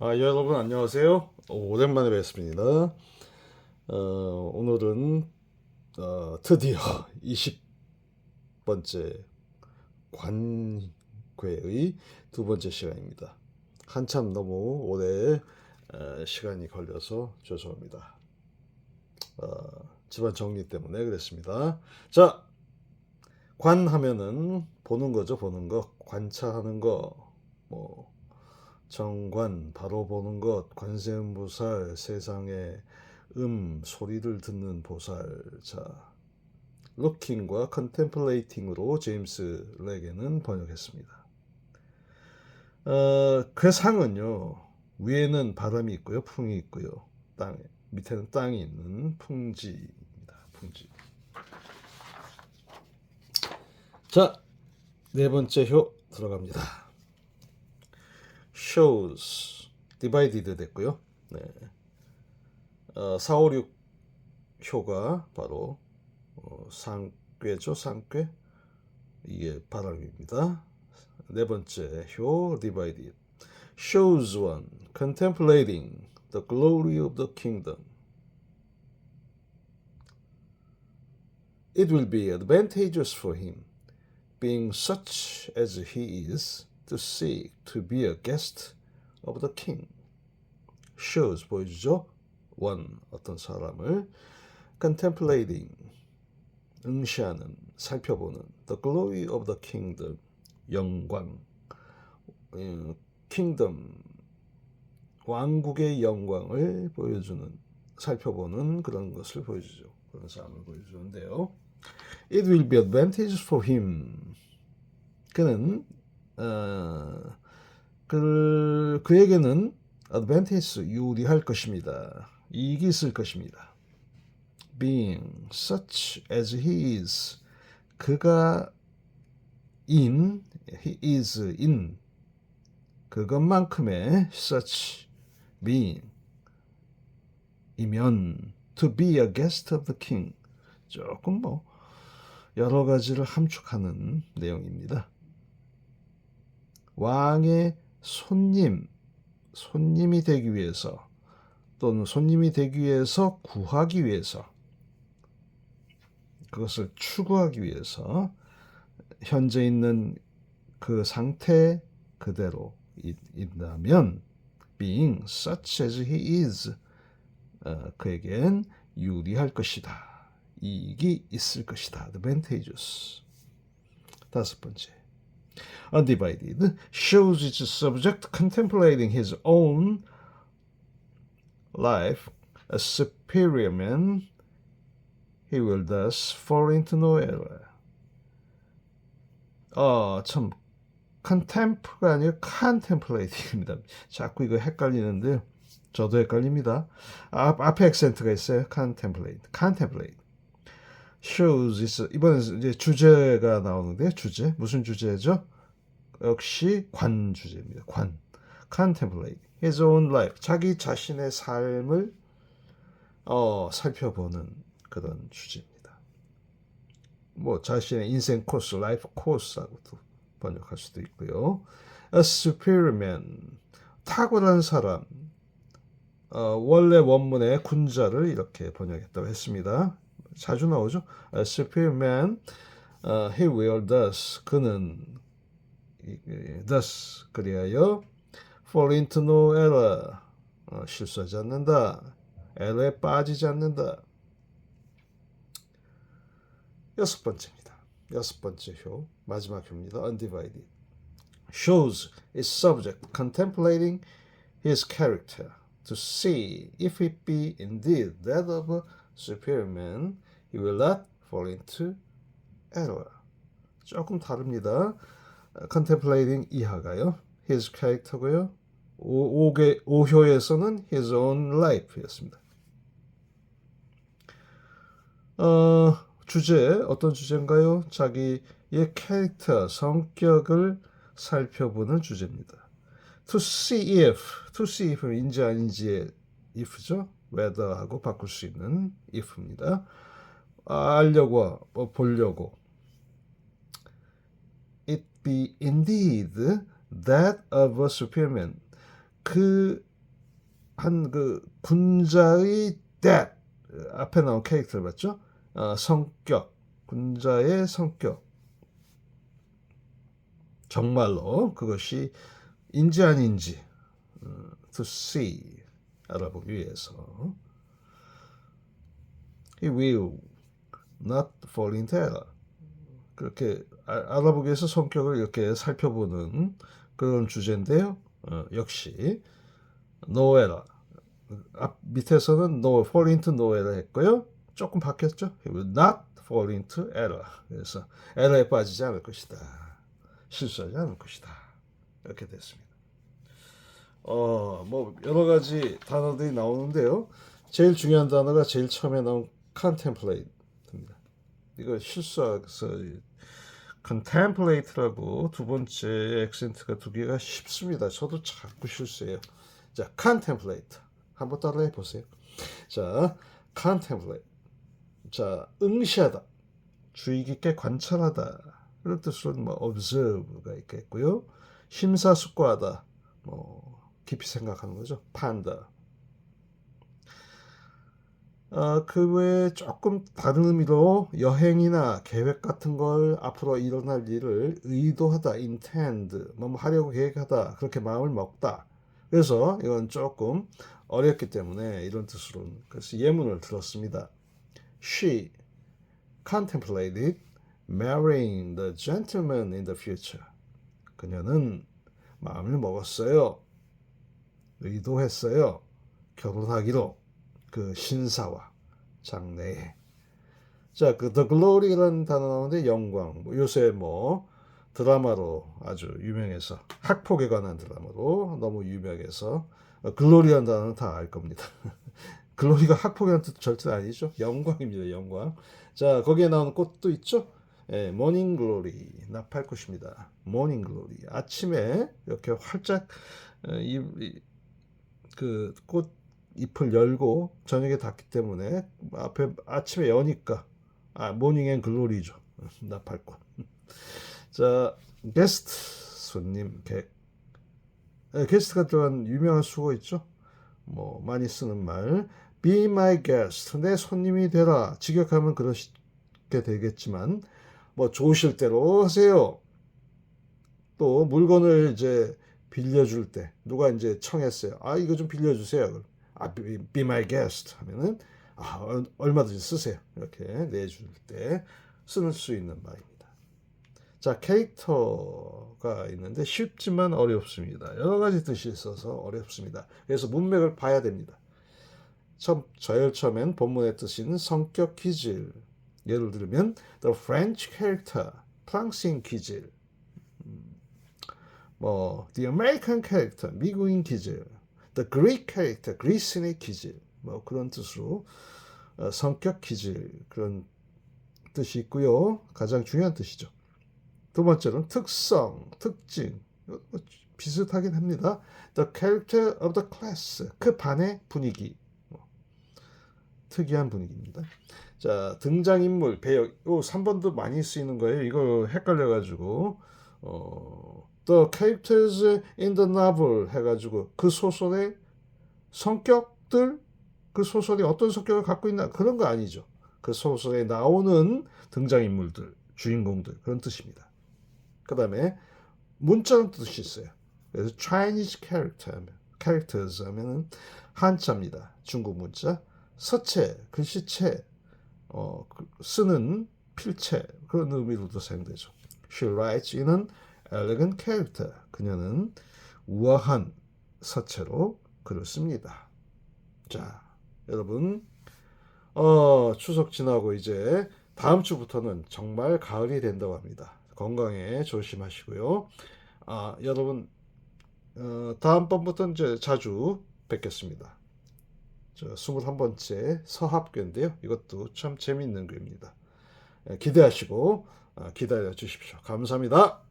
아, 여러분 안녕하세요. 오랜만에 뵙습니다. 어, 오늘은 어, 드디어 20번째 관괴의 두 번째 시간입니다. 한참 너무 오래 어, 시간이 걸려서 죄송합니다. 어, 집안 정리 때문에 그랬습니다. 자, 관 하면은 보는 거죠, 보는 거, 관찰하는 거, 뭐 정관, 바로 보는 것, 관세음보살, 세상의 음, 소리를 듣는 보살. 자, looking과 contemplating으로 제임스 렉에는 번역했습니다. 어, 그 상은요, 위에는 바람이 있고요, 풍이 있고요, 땅에, 밑에는 땅이 있는 풍지입니다. 풍지. 자, 네 번째 효 들어갑니다. Shows divided 됐고요. 네. 어, 4, 5, 6 효가 바로 어, 상괴죠. 상괴. 이게 바람입니다. 네 번째 효 divided shows one contemplating the glory of the kingdom. It will be advantageous for him, being such as he is, to seek to be a guest of the king. shows 보여주죠. one 어떤 사람을 contemplating 응시하는 살펴보는 the glory of the kingdom 영광 음, kingdom 왕국의 영광을 보여주는 살펴보는 그런 것을 보여주죠. 그런 사람을 보여주는데요. It will be advantageous for him. 그는 어, 그, 그에게는 advantage 유리할 것입니다. 이익이 있을 것입니다. Being such as he is, 그가 in, he is in, 그것만큼의 such being, 이면 to be a guest of the king. 조금 뭐 여러 가지를 함축하는 내용입니다. 왕의 손님, 손님이 되기 위해서 또는 손님이 되기 위해서 구하기 위해서 그것을 추구하기 위해서 현재 있는 그 상태 그대로 있다면 being such as he is 어, 그에겐 유리할 것이다. 이익이 있을 것이다. advantageous. 다섯 번째. Undivided, shows its subject contemplating his own life a superior man, he will thus fall into no error. 어, 참, contemp가 아니라 contemplating입니다. 자꾸 이거 헷갈리는데요. 저도 헷갈립니다. 앞, 앞에 액센트가 있어요. contemplate, contemplate. Shows is, 이번엔 이제 주제가 나오는데, 주제. 무슨 주제죠? 역시 관 주제입니다. 관. contemplate his own life. 자기 자신의 삶을 어, 살펴보는 그런 주제입니다. 뭐 자신의 인생 코스, 라이프 코스하고도 번역할 수도 있고요. A superior man. 탁월한 사람. 어, 원래 원문의 군자를 이렇게 번역했다고 했습니다. 자주 나오죠. A superior man, uh, he will thus. 그는 thus 그리하여 fall into no error 어, 실수하지 않는다. 에러에 빠지지 않는다. 여섯 번째입니다. 여섯 번째 효 마지막 효입니다. undivided shows its subject contemplating his character to see if it be indeed that of a superior man he will not fall into error. 조금 다릅니다. contemplating 이하가요. his character고요. 5개 5효에서는 his own life였습니다. 어, 주제 어떤 주제인가요? 자기의 캐릭터 성격을 살펴보는 주제입니다. To see if, to see if 인지 아닌지의 if죠. whether하고 바꿀 수 있는 if입니다. 알려고 뭐 보려고. It be indeed that of a superior man. 그한그 군자의 that. 앞에 나온 캐릭터를 봤죠? 어, 성격. 군자의 성격. 정말로 그것이 인지 아닌지 어, to see 알아보기 위해서. He will not fall into error 그렇게 아- 알아보기 위해서 성격을 이렇게 살펴보는 그런 주제인데요. 어, 역시 error 앞 밑에서는 no fall into no error 했고요. 조금 바뀌었죠. He will not fall into error. 그래서 에러에 빠지지 않을 것이다. 실수하지 않을 것이다. 이렇게 됐습니다. 어, 뭐 여러 가지 단어들이 나오는데요. 제일 중요한 단어가 제일 처음에 나온 contemplate입니다. 이거 실수해서 contemplate라고 두 번째 액센트가 두 개가 쉽습니다. 저도 자꾸 실수해요. 자, contemplate 한번 따라해 보세요. 자, contemplate. 자, 응시하다. 주의 깊게 관찰하다. 그런 뜻으로는 뭐 observe가 있겠고요. 심사숙고하다. 뭐 깊이 생각하는 거죠. 판다. 어, 그 외에 조금 다른 의미로 여행이나 계획 같은 걸 앞으로 일어날 일을 의도하다, intend, 뭐 하려고 계획하다, 그렇게 마음을 먹다. 그래서 이건 조금 어렵기 때문에 이런 뜻으로는 그래서 예문을 들었습니다. She contemplated marrying the gentleman in the future. 그녀는 마음을 먹었어요. 의도했어요. 결혼하기로 그 신사와 장래에. 자, 그 The Glory라는 단어 나오는데 영광. 뭐 요새 뭐 드라마로 아주 유명해서 학폭에 관한 드라마로 너무 유명해서 어, 글로리한 단어는 다 알 겁니다. 글로리가 학폭이라는 뜻 절대 아니죠. 영광입니다. 영광. 자, 거기에 나오는 꽃도 있죠. 예, 모닝 글로리 나팔꽃입니다. 모닝 글로리 아침에 이렇게 활짝 어, 이, 이, 그 꽃 잎을 열고 저녁에 닿기 때문에 앞에 아침에 여니까 아 모닝 앤 글로리죠. 나팔꽃. 자, 게스트 손님 객 예, 게스트가 들어간 유명한 수고 있죠. 뭐 많이 쓰는 말 be my guest 내 손님이 되라 직역하면 그러게 되겠지만 뭐 좋으실 대로 하세요. 또 물건을 이제 빌려줄 때 누가 이제 청했어요. 아 이거 좀 빌려주세요. 아 be, my guest 하면은 아 얼- 얼마든지 쓰세요. 이렇게 내줄 때 쓰는 수 있는 말입니다. 자 캐릭터가 있는데 쉽지만 어렵습니다. 여러 가지 뜻이 있어서 어렵습니다. 그래서 문맥을 봐야 됩니다. 처음 저열 처음엔 본문의 뜻인 성격 기질 예를 들면 the French character 프랑스인 기질 뭐 the American character 미국인 기질 the Greek character 그리스인의 기질 뭐 그런 뜻으로 어, 성격 기질 그런 뜻이 있고요. 가장 중요한 뜻이죠. 두 번째로는 특성 특징. 어, 뭐 비슷하긴 합니다. The character of the class. 그 반의 분위기. 뭐, 특이한 분위기입니다. 자 등장인물 배역. 요 3번도 많이 쓰이는 거예요. 이거 헷갈려 가지고 어 The characters in the novel 해가지고 그 소설의 성격들 그 소설이 어떤 성격을 갖고 있나 그런 거 아니죠. 그 소설에 나오는 등장인물들 주인공들 그런 뜻입니다. 그 다음에 문자는 뜻이 있어요. 그래서 Chinese character 하면 characters 하면은 한자입니다. 중국 문자 서체 글씨체 어, 그- 쓰는 필체 그런 의미로도 사용되죠. She writes elegant character. 그녀는 우아한 서체로 글을 씁니다. 자, 여러분, 어, 추석 지나고 이제 다음 주부터는 정말 가을이 된다고 합니다. 건강에 조심하시고요. 아, 여러분, 어, 다음번부터 이제 자주 뵙겠습니다. 저 21번째 서합교인데요. 이것도 참 재밌는 글입니다. 예, 기대하시고 어, 기다려 주십시오. 감사합니다.